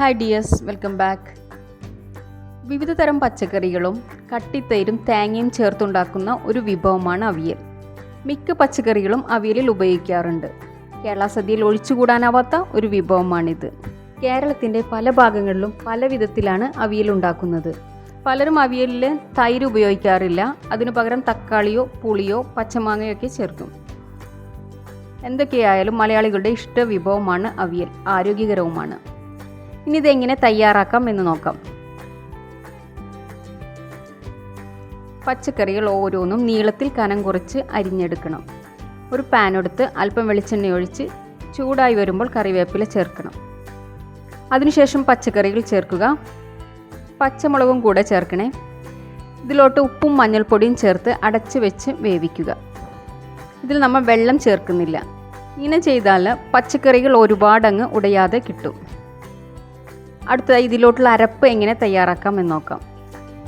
Hi dears welcome back വിവിധ തരം പച്ചക്കറികളും കട്ടിത്തൈരും തേങ്ങയും ചേർത്തുണ്ടാക്കുന്ന ഒരു വിഭവമാണ് അവിയൽ. മിക്ക പച്ചക്കറികളും അവിയലിൽ ഉപയോഗിക്കാറുണ്ട്. കേരള സദ്യയിൽ ഒഴിച്ചുകൂടാനാവാത്ത ഒരു വിഭവമാണിത്. കേരളത്തിന്റെ പല ഭാഗങ്ങളിലും പല വിധത്തിലാണ് അവിയൽ ഉണ്ടാക്കുന്നത്. പലരും അവിയലിൽ തൈര് ഉപയോഗിക്കാറില്ല. അതിനു പകരം തക്കാളിയോ പുളിയോ പച്ചമാങ്ങയോ ഒക്കെ ചേർക്കും എന്തൊക്കെയായാലും മലയാളികളുടെ ഇഷ്ട വിഭവമാണ് അവിയൽ. ആരോഗ്യകരവുമാണ്. ഇനി ഇതെങ്ങനെ തയ്യാറാക്കാം എന്ന് നോക്കാം. പച്ചക്കറികൾ ഓരോന്നും നീളത്തിൽ കനം കുറച്ച് അരിഞ്ഞെടുക്കണം. ഒരു പാൻ എടുത്ത് അല്പം വെളിച്ചെണ്ണ ഒഴിച്ച് ചൂടായി വരുമ്പോൾ കറിവേപ്പില ചേർക്കണം. അതിനുശേഷം പച്ചക്കറികൾ ചേർക്കുക. പച്ചമുളകും കൂടെ ചേർക്കണേ. ഇതിലോട്ട് ഉപ്പും മഞ്ഞൾപ്പൊടിയും ചേർത്ത് അടച്ച് വെച്ച് വേവിക്കുക. ഇതിൽ നമ്മൾ വെള്ളം ചേർക്കുന്നില്ല. ഇങ്ങനെ ചെയ്താൽ പച്ചക്കറികൾ ഒരുപാടങ്ങ് ഉടയാതെ കിട്ടും. അടുത്തതായി ഇതിലോട്ടുള്ള അരപ്പ് എങ്ങനെ തയ്യാറാക്കാം എന്ന് നോക്കാം.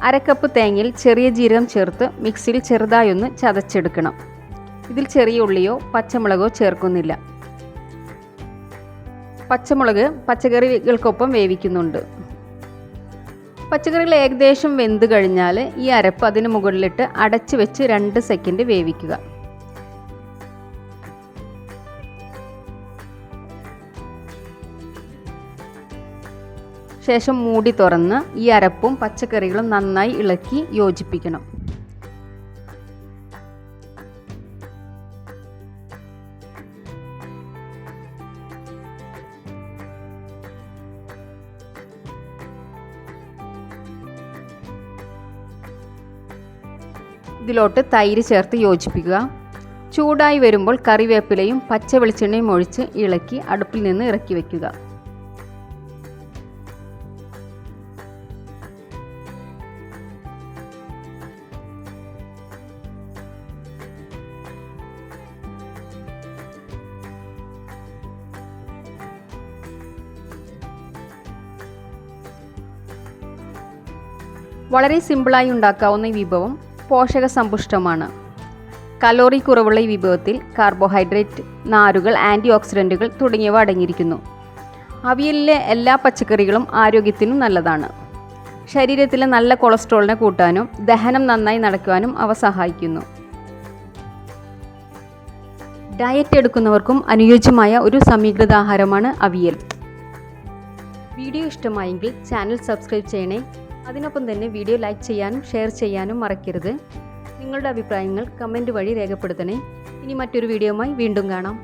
അരക്കപ്പ് തേങ്ങയിൽ ചെറിയ ജീരകം ചേർത്ത് മിക്സിയിൽ ചെറുതായി ഒന്ന് ചതച്ചെടുക്കണം. ഇതിൽ ചെറിയ ഉള്ളിയോ പച്ചമുളകോ ചേർക്കുന്നില്ല. പച്ചമുളക് പച്ചക്കറികൾക്കൊപ്പം വേവിക്കുന്നുണ്ട്. പച്ചക്കറികൾ ഏകദേശം വെന്ത് കഴിഞ്ഞാൽ ഈ അരപ്പ് അതിന് മുകളിലിട്ട് അടച്ചു വെച്ച് രണ്ട് സെക്കൻഡ് വേവിക്കുക. ശേഷം മൂടി തുറന്ന് ഈ അരപ്പും പച്ചക്കറികളും നന്നായി ഇളക്കി യോജിപ്പിക്കണം. ഇതിലോട്ട് തൈര് ചേർത്ത് യോജിപ്പിക്കുക. ചൂടായി വരുമ്പോൾ കറിവേപ്പിലയും പച്ച വെളിച്ചെണ്ണയും ഒഴിച്ച് ഇളക്കി അടുപ്പിൽ നിന്ന് ഇറക്കി വയ്ക്കുക വളരെ സിമ്പിളായി ഉണ്ടാക്കാവുന്ന ഈ വിഭവം പോഷക സമ്പുഷ്ടമാണ് കലോറി കുറവുള്ള ഈ വിഭവത്തിൽ കാർബോഹൈഡ്രേറ്റ് നാരുകൾ ആന്റി ഓക്സിഡന്റുകൾ തുടങ്ങിയവ അടങ്ങിയിരിക്കുന്നു. അവിയലിലെ എല്ലാ പച്ചക്കറികളും ആരോഗ്യത്തിനും നല്ലതാണ്. ശരീരത്തിലെ നല്ല കൊളസ്ട്രോളിനെ കൂട്ടാനും ദഹനം നന്നായി നടക്കുവാനും അവ സഹായിക്കുന്നു. ഡയറ്റ് എടുക്കുന്നവർക്കും അനുയോജ്യമായ ഒരു സമീകൃത ആഹാരമാണ് അവിയൽ. വീഡിയോ ഇഷ്ടമായെങ്കിൽ ചാനൽ സബ്സ്ക്രൈബ് ചെയ്യണേ. അതിനൊപ്പം തന്നെ വീഡിയോ ലൈക്ക് ചെയ്യാനും ഷെയർ ചെയ്യാനും മറക്കരുത്. നിങ്ങളുടെ അഭിപ്രായങ്ങൾ കമന്റ് വഴി രേഖപ്പെടുത്തണേ. ഇനി മറ്റൊരു വീഡിയോയുമായി വീണ്ടും കാണാം.